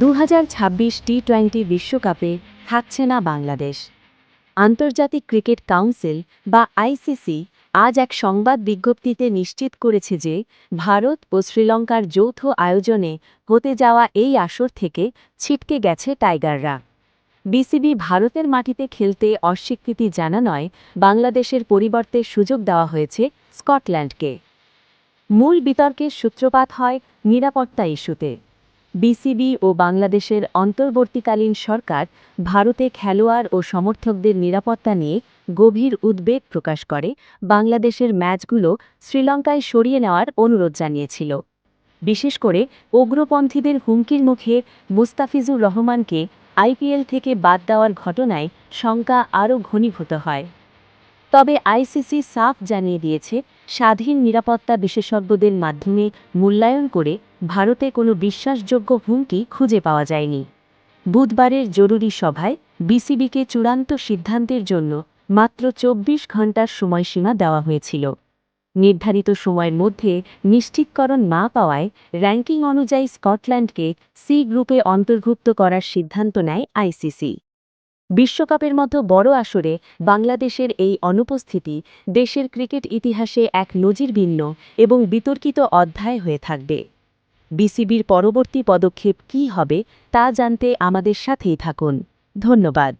দু হাজার ছাব্বিশ টি টোয়েন্টি বিশ্বকাপে থাকছে না বাংলাদেশ। আন্তর্জাতিক ক্রিকেট কাউন্সিল বা আইসিসি আজ এক সংবাদ বিজ্ঞপ্তিতে নিশ্চিত করেছে যে ভারত ও শ্রীলঙ্কার যৌথ আয়োজনে হতে যাওয়া এই আসর থেকে ছিটকে গেছে টাইগাররা। বিসিবি ভারতের মাটিতে খেলতে অস্বীকৃতি জানানয় বাংলাদেশের পরিবর্তে সুযোগ দেওয়া হয়েছে স্কটল্যান্ডকে। মূল বিতর্কের সূত্রপাত হয় নিরাপত্তা ইস্যুতে। বিসিবি ও বাংলাদেশের অন্তর্বর্তীকালীন সরকার ভারতে খেলোয়াড় ও সমর্থকদের নিরাপত্তা নিয়ে গভীর উদ্বেগ প্রকাশ করে। বাংলাদেশের ম্যাচগুলো শ্রীলঙ্কায় সরিয়ে নেওয়ার অনুরোধ জানিয়েছিল। বিশেষ করে উগ্রপন্থীদের হুমকির মুখে মুস্তাফিজুর রহমানকে আইপিএল থেকে বাদ দেওয়ার ঘটনায় শঙ্কা আরও ঘনীভূত হয়। তবে আইসিসি সাফ জানিয়ে দিয়েছে, স্বাধীন নিরাপত্তা বিশেষজ্ঞদের মাধ্যমে মূল্যায়ন করে ভারতে কোনো বিশ্বাসযোগ্য হুমকি খুঁজে পাওয়া যায়নি। বুধবারের জরুরি সভায় বিসিবিকে চূড়ান্ত সিদ্ধান্তের জন্য মাত্র চব্বিশ ঘণ্টার সময়সীমা দেওয়া হয়েছিল। নির্ধারিত সময়ের মধ্যে নিশ্চিতকরণ না পাওয়ায় র্যাঙ্কিং অনুযায়ী স্কটল্যান্ডকে সি গ্রুপে অন্তর্ভুক্ত করার সিদ্ধান্ত নেয় আইসিসি। বিশ্বকাপের মতো বড় আসরে বাংলাদেশের এই অনুপস্থিতি দেশের ক্রিকেট ইতিহাসে এক নজিরবিহীন এবং বিতর্কিত অধ্যায় হয়ে থাকবে। বিসিবির পরবর্তী পদক্ষেপ কী হবে তা জানতে আমাদের সাথেই থাকুন। ধন্যবাদ।